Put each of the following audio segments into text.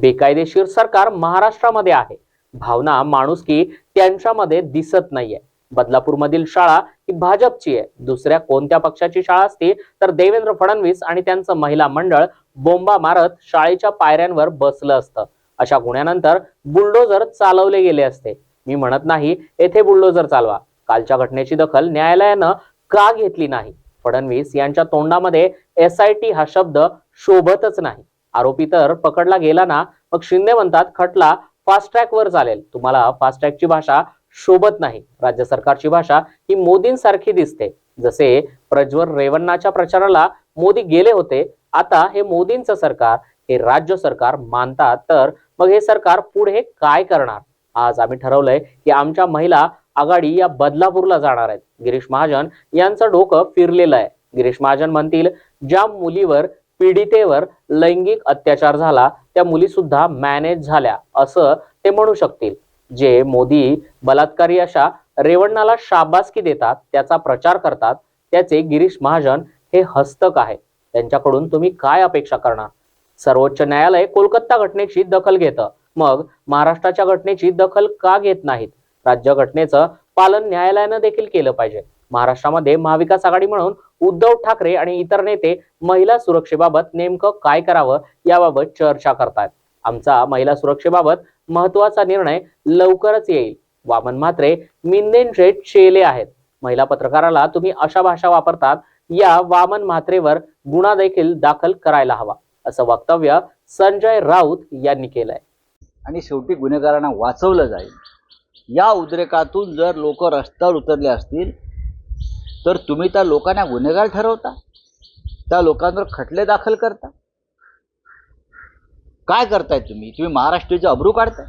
बेकायदेशीर सरकार महाराष्ट्रामध्ये आहे. भावना माणूस की त्यांच्यामध्ये दिसत नाहीये. बदलापूरमधील शाळा ही भाजपची आहे. दुसऱ्या कोणत्या पक्षाची शाळा असती तर देवेंद्र फडणवीस आणि त्यांचं महिला मंडळ बोंबा मारत शाळेच्या पायऱ्यांवर बसलं असतं. अशा गुन्ह्यानंतर बुलडोजर चालवले गेले असते. मी म्हणत नाही येथे बुलडोजर चालवा. कालच्या घटनेची दखल न्यायालयानं का घेतली नाही? फडणवीस यांच्या तोंडामध्ये एस आय टी हा शब्द शोभतच नाही. आरोपी तर पकडला गेला ना मग शिंदे म्हणतात खटला फास्ट ट्रॅक वर चालेल. तुम्हाला फास्ट ट्रॅकची भाषा शोभत नाही. राज्य सरकारची भाषा ही मोदींसारखी दिसते. जसे प्रज्वल रेवन्नाच्या प्रचाराला मोदी गेले होते आता हे मोदींचं सरकार हे राज्य सरकार मानतात तर मग हे सरकार पुढे काय करणार? आज आम्ही ठरवलंय की आमच्या महिला आघाडी या बदलापूरला जाणार आहेत. गिरीश महाजन यांचं डोकं फिरलेलं आहे. गिरीश महाजन म्हणतील ज्या मुलीवर पीडितेवर लैंगिक अत्याचार झाला त्या मुली सुद्धा मॅनेज झाल्या असं ते म्हणू शकतील. जे मोदी बलात्कारी अशा रेवण्णाला शाबासकी देतात त्याचा प्रचार करतात त्याचे गिरीश महाजन हे हस्तक आहे त्यांच्याकडून तुम्ही काय अपेक्षा करणार? सर्वोच्च न्यायालय कोलकाता घटनेची दखल घेतं. मग महाराष्ट्राच्या घटनेची दखल का घेत नाहीत? राज्य घटनेचं पालन न्यायालयानं देखील केलं पाहिजे. महाराष्ट्रामध्ये महाविकास आघाडी म्हणून उद्धव ठाकरे आणि इतर नेते महिला सुरक्षेबाबत नेमकं काय करावं याबाबत चर्चा करतात आमचा महिला सुरक्षेबाबत महत्त्वाचा निर्णय लवकरच येईल. वामन म्हात्रे मिंदेंचे चेले आहेत. महिला पत्रकाराला तुम्ही अशा भाषा वापरतात या वामन म्हात्रेवर गुन्हा देखील दाखल करायला हवा असं वक्तव्य संजय राऊत यांनी केलंय. आणि शेवटी गुन्हेगारांना वाचवलं जाईल. या उद्रेकातून जर लोक रस्त्यावर उतरले असतील तर तुम्ही त्या लोकांना गुन्हेगार ठरवता? त्या लोकांवर खटले दाखल करता? काय करताय तुम्ही? तुम्ही महाराष्ट्राचे अब्रू काढताय?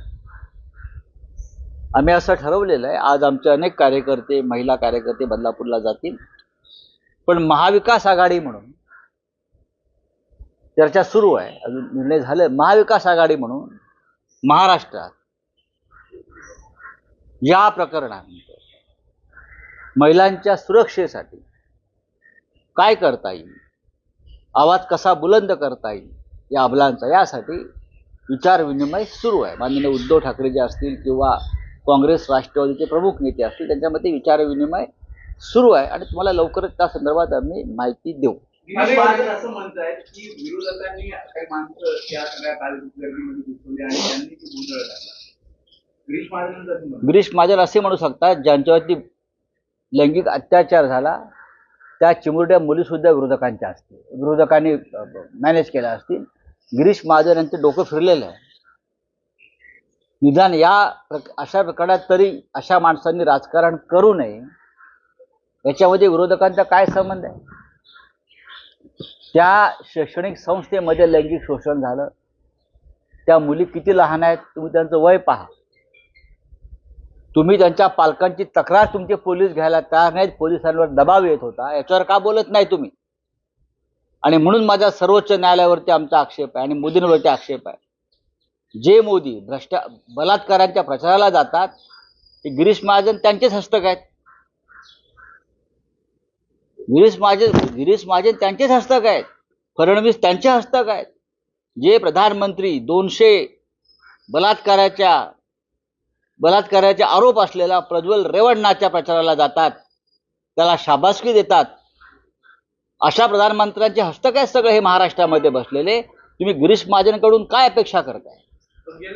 आम्ही असं ठरवलेलं आहे. आज आमचे अनेक कार्यकर्ते महिला कार्यकर्ते बदलापूरला जातील. पण महाविकास आघाडी म्हणून चर्चा सुरू आहे. अजून निर्णय झाले. महाविकास आघाडी म्हणून महाराष्ट्रात या प्रकरणानंतर महिलांच्या सुरक्षेसाठी. काय करता येईल? आवाज कसा बुलंद करता येईल? या अबलांचा यासाठी विचारविनिमय सुरू आहे. माननीय उद्धव ठाकरे जे असतील किंवा काँग्रेस राष्ट्रवादीचे प्रमुख नेते असतील त्यांच्यामध्ये विचारविनिमय सुरू आहे आणि तुम्हाला लवकरच त्या संदर्भात आम्ही माहिती देऊ. गिरीश महाजन असं म्हणतायत की विरोधकांनी काही माणसं त्या सगळ्या गर्दीमध्ये घुसवली आणि त्यांनी ती गोंधळ घातला. गिरीश महाजन असं म्हणतात. गिरीश महाजन असे म्हणू शकतात ज्यांच्यावरती लैंगिक अत्याचार झाला त्या चिमुरड्या मुलीसुद्धा विरोधकांच्या असतील. विरोधकांनी मॅनेज केल्या असतील. गिरीश महाजन यांचं डोकं फिरलेलं आहे. निदान या अशा प्रकारात तरी अशा माणसांनी राजकारण करू नये याच्यामध्ये विरोधकांचा काय संबंध आहे? त्या शैक्षणिक संस्थेमध्ये लैंगिक शोषण झालं. त्या मुली किती लहान आहेत तुम्ही त्यांचं वय पहा. तुम्ही त्यांच्या पालकांची तक्रार तुमचे पोलीस घ्यायला तयार नाहीत पोलिसांवर दबाव येत होता. याच्यावर का बोलत नाही तुम्ही? आणि म्हणून माझा सर्वोच्च न्यायालयावरती आमचा आक्षेप आहे आणि मोदींवरती आक्षेप आहे. जे मोदी भ्रष्टा बलात्कारांच्या प्रचाराला जातात ते गिरीश महाजन त्यांचेच हस्तक आहेत. गिरीश महाजन गिरीश महाजन त्यांचेच हस्तक आहेत. फडणवीस त्यांचे हस्तक आहेत. जे प्रधानमंत्री दोनशे बलात्काराच्या बलात्काराचे आरोप असलेला प्रज्वल रेवण्णाच्या प्रचाराला जातात. त्याला शाबासकी देतात. अशा प्रधानमंत्र्यांचे हस्तक आहे सगळे हे महाराष्ट्रामध्ये बसलेले. तुम्ही गिरीश महाजनकडून काय अपेक्षा करताय?